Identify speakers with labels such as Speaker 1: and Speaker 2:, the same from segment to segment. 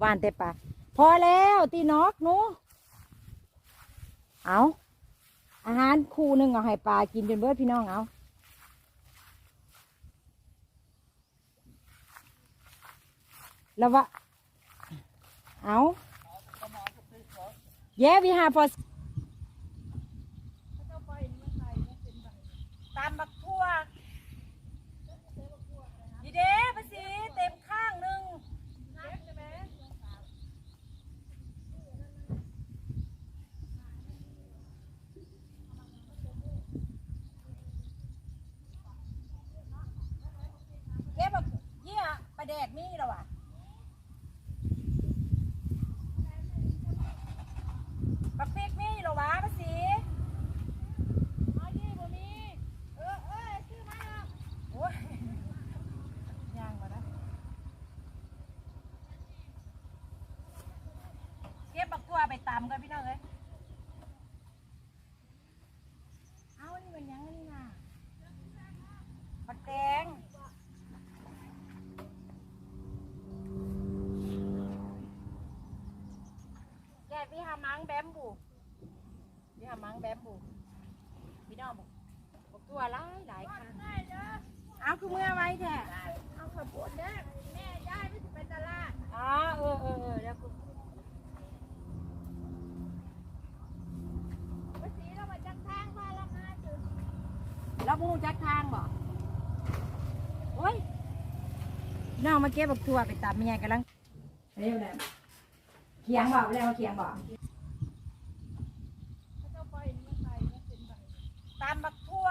Speaker 1: หวานแต่ปลาพอแล้วตีนอกหนูเอาอาหารคู่หนึ่งเอาให้ปลากินจนเบิดพี่น้องเอาแล้ววะเอาเย้วิหาพอตามบักทั่วดีเด้ภาษีเต็มข้างหนึ่ง เก็บแบบเยี่ยปลา แดกมีแล้วอะบักพริกมีแล้ววะภาษีเอาดิบ่มีเออเออซื้อมาแล้วโอ้ยย่างมานะเก็บบักตัวไปตำกันพี่น้องเอ้ยเอานี่มันยังนี่นะบักแดง แกพี่หามัง แบมบูพี่หามังแบมบูพี่น้องบอกบอกตัวหลายหลายครั้งเอาคือเมื่อไว้แท้
Speaker 2: เอาขบวนเด้อแม่ยายไม่ถึงไปตลาด
Speaker 1: อ๋อเออเออเออแล้วกู
Speaker 2: ภาษีเรามาจังทางพาเรามาถึง
Speaker 1: แล้วมูจักทางบ่โอ้ยน้องมาเก็บบักตัวไปตามเมียกำลังเร็วเลยเคียงบ่เร็วเคียงบ่
Speaker 2: เขาจะไปนี่มันไปมันเป็นแบบ
Speaker 1: ตามบักทั่ว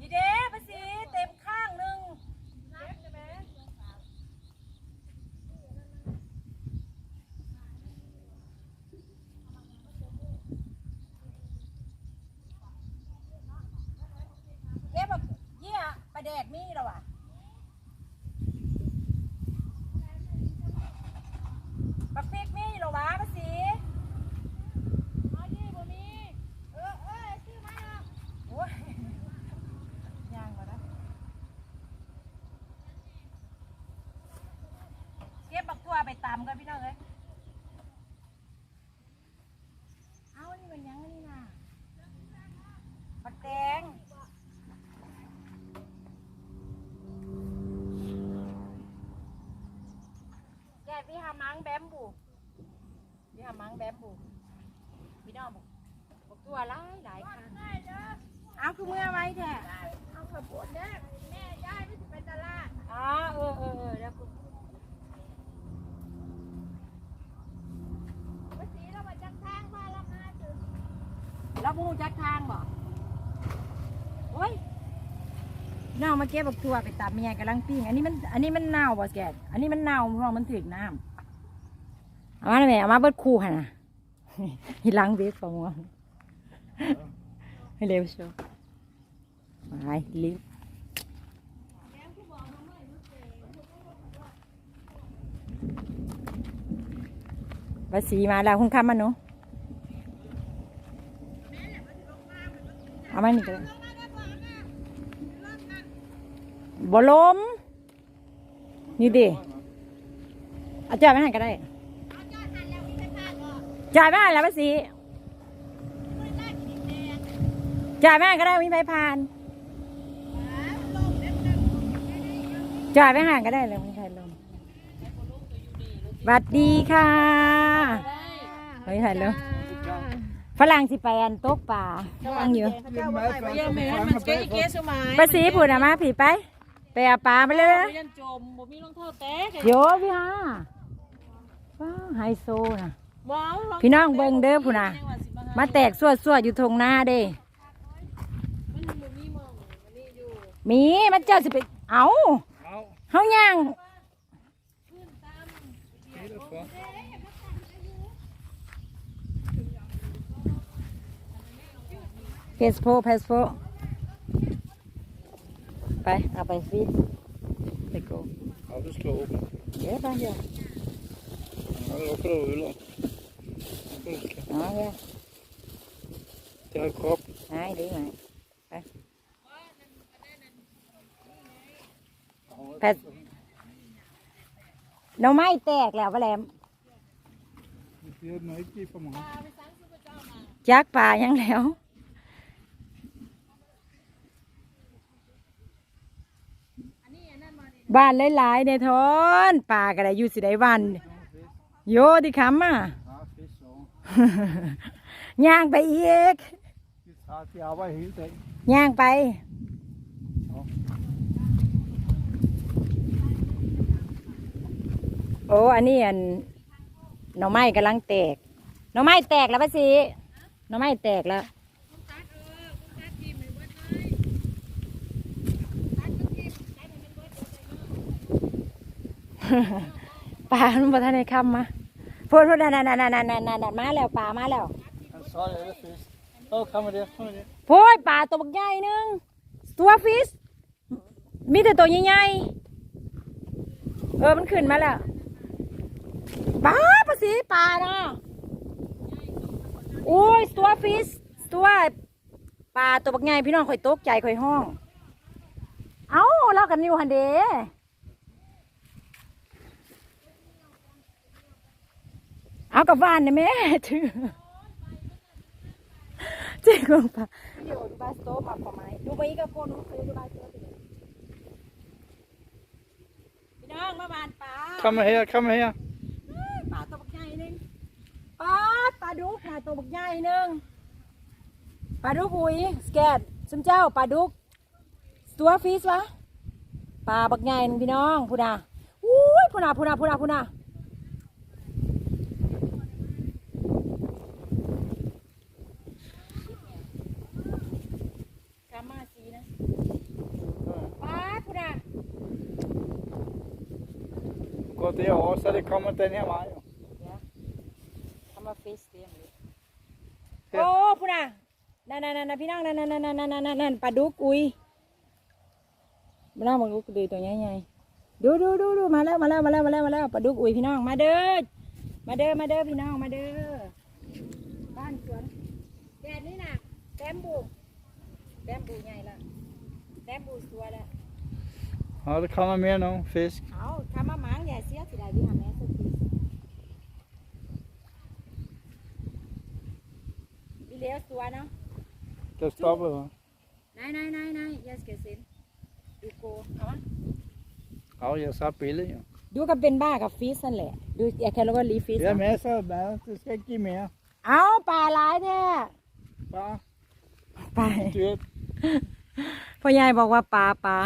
Speaker 1: ดีเด้ภาษีเต็มข้างหนึ่ง
Speaker 2: นักใช่ไหม
Speaker 1: เก็บแบบเยี่ยปลาแดกมีแล้วอะบักพริกมีแล้ววะภาษี
Speaker 2: เอาดิบ่มีเออเออซื้อมาแล้ว
Speaker 1: โอ้ยย่างก่อนนะ เก็บบักทั่วไปตำกันพี่น้องเอ้ยเอานี่มันยังนี่นะบักแดงแกพี่หามังแบมบูพี่หามังแบมบูพี่น้องบอกบอกตัวหลายหลายครั้ง
Speaker 2: ได้เด้อ
Speaker 1: เอาคือเมื่อไว้แท้
Speaker 2: เอาขบวนเด้อแม่ยายไม่ถึงไปตลาด
Speaker 1: อ๋อเออเออเออแล้วกู
Speaker 2: ภาษีเรามาจังทางพาเรามาถึง
Speaker 1: แล้วมูจักทางบ่โอ้ยน้องมาเก็บบักตัวไปตามเมียกำลังปิ้งอันนี้มันอันนี้มันเน่าบ่แกอันนี้มันเน่าเพราะมันถึกน้ำเอามาเลยแม่เอามาเบิดคู่ค่ะนะฮิลังเบสฟองวให้เร็วชัวไปลิฟภาษีมาแล้วคุณคำมาหนู เอามานี่ก็ได้บลมนี่ดิเอาจ่ายไม่ให้ก็ได้
Speaker 2: เอายอดหันแล้วมีไปพาดก็
Speaker 1: จ่ายไม่ให้แล้วภาษี
Speaker 2: ไม่ได้กินแดง
Speaker 1: จ่ายไม่ให้ก็ได้มีใบผ่าน
Speaker 2: ลงเด้อเด้อ
Speaker 1: จ่ายไม่ห่างก็ได้เลยไม่ใช่ลมสวัสดีค่ะไม่ใช่ลม ฝรั่งสิไปอันโต๊กป่าฟังอยู่
Speaker 3: Ja, men man skal ikke så meget.
Speaker 1: ภาษีพูดนะมาผีไป ไปเอาปลาไปเลย
Speaker 3: ยันจมบ่มีรองเท้าแตะ
Speaker 1: โยพี่ฮะว้าวไฮโซนะ
Speaker 3: ว้าว
Speaker 1: พี่น้องเบิ่งเด้อพูดนะมาแตกสวดสวดๆอยู่ทงหน้าเด้
Speaker 3: มันบ่มีมองอันนี้อยู่
Speaker 1: มีมันเจ้าสิไปเอาเฮาย่าง เพสโพเพสโพไปเอาไปฟีดไปโก
Speaker 4: Ja, du slår åbne.
Speaker 1: เดี๋ยวไปเดี๋ยว
Speaker 4: Ja, det åker over ulla. Okay.
Speaker 1: อ๋อเดี๋ยว
Speaker 4: Det har kropp.
Speaker 1: หายดีไหมไปแพทหน่อไม้แตกแล้วว่าแหลม
Speaker 4: Det är mycket för många.
Speaker 1: จักป่ายังแล้ว บ้านหลายๆในทอนป่าก็ได้อยู่สิได้วัน โยที่คำอะย่างไปอีกย่างไปโอ้อันนี้อันหน่อไม้กำลังแตกหน่อไม้แตกแล้วปะสิหน่อไม้แตกแล้ว
Speaker 3: ตัดเออคุณตัดทีมให้เบิดเลยตัดก็ทีมตัดให้มันเบิดเลยเนาะ
Speaker 1: ปลามันบ่ทันได้คำมาพูดพูดนั่นนั่นนั่นนั่นนั่นนั่นมาแล้วปลามาแล้ว
Speaker 4: En sorry, det är fisk. Åh, kommer det, kommer det.
Speaker 1: พูดปลาตัวบักใหญ่หนึงตัวฟิสมีแต่ตัวใหญ่ๆเออมันขึ้นมาแล้วปลาปลาสีปลาเนาะโอ้ยตัวฟิสตัวปลาตัวบักใหญ่พี่น้องข่อยตกใจข่อยห้อง เอ้าเรากันอยู่หันเด เอากับบ้านนะแม่ถือจริงลงปะเดี๋ยวดูบาสโตมาประมาณดูไปอีกกับคนนู้นไปดูบาสโตพี่น้องมาบานปลา
Speaker 4: Kommer här, kommer här.
Speaker 1: ปลาตัวบักใหญ่หนึงปลาปลาดุกปลาตัวบักใหญ่หนึงปลาดุกหุยสแกดซุมเจ้าปลาดุกตัวฟิสวะปลาบักใหญ่หนึงพี่น้องพูดาอุ้ยพูนาพูนาพูนาพูนากามาสีนะปลาพูนา
Speaker 4: Gå det av så det kommer den här med.
Speaker 1: ทำมาเฟสเต็มเลยโอ้พูน่ะนั่นนั่นนั่นพี่น้องนั่นนั่นนั่นนั่นนั่นนั่นปลาดุกอุ้ยมาแล้วมาดูดีตัวใหญ่ๆดูดูดูดูมาแล้วมาแล้วมาแล้วมาแล้วมาแล้วปลาดุกอุ้ยพี่น้องมาเด้อมาเด้อมาเด้อพี่น้องมาเด้อบ้านสวนแดดนี่น่ะแตมบูแตมบูใหญ่ละแตมบูสวยละ
Speaker 4: Ja, det kommer mer nu. Fisk.
Speaker 1: เอาทำมาหมางใหญ่เสียสิได้พี่ทำแม่สุดทีวิเลวสวยเนาะ
Speaker 4: Ska stoppa va?
Speaker 1: Nej, nej, nej, nej, jeg skal se. Du går. Ja.
Speaker 4: Ja, jag sa billigt jo.
Speaker 1: ดูก็เป็นบ้ากับฟิสนั่นแหละ ดูอยากแค่แล้วก็รีฟิส
Speaker 4: Det är masser af mad. Det skal ikke give mere.
Speaker 1: เอาปลาหลายแท้
Speaker 4: Bare
Speaker 1: ปลา
Speaker 4: styrt.
Speaker 1: พ่อใหญ่บอกว่าปลาปลา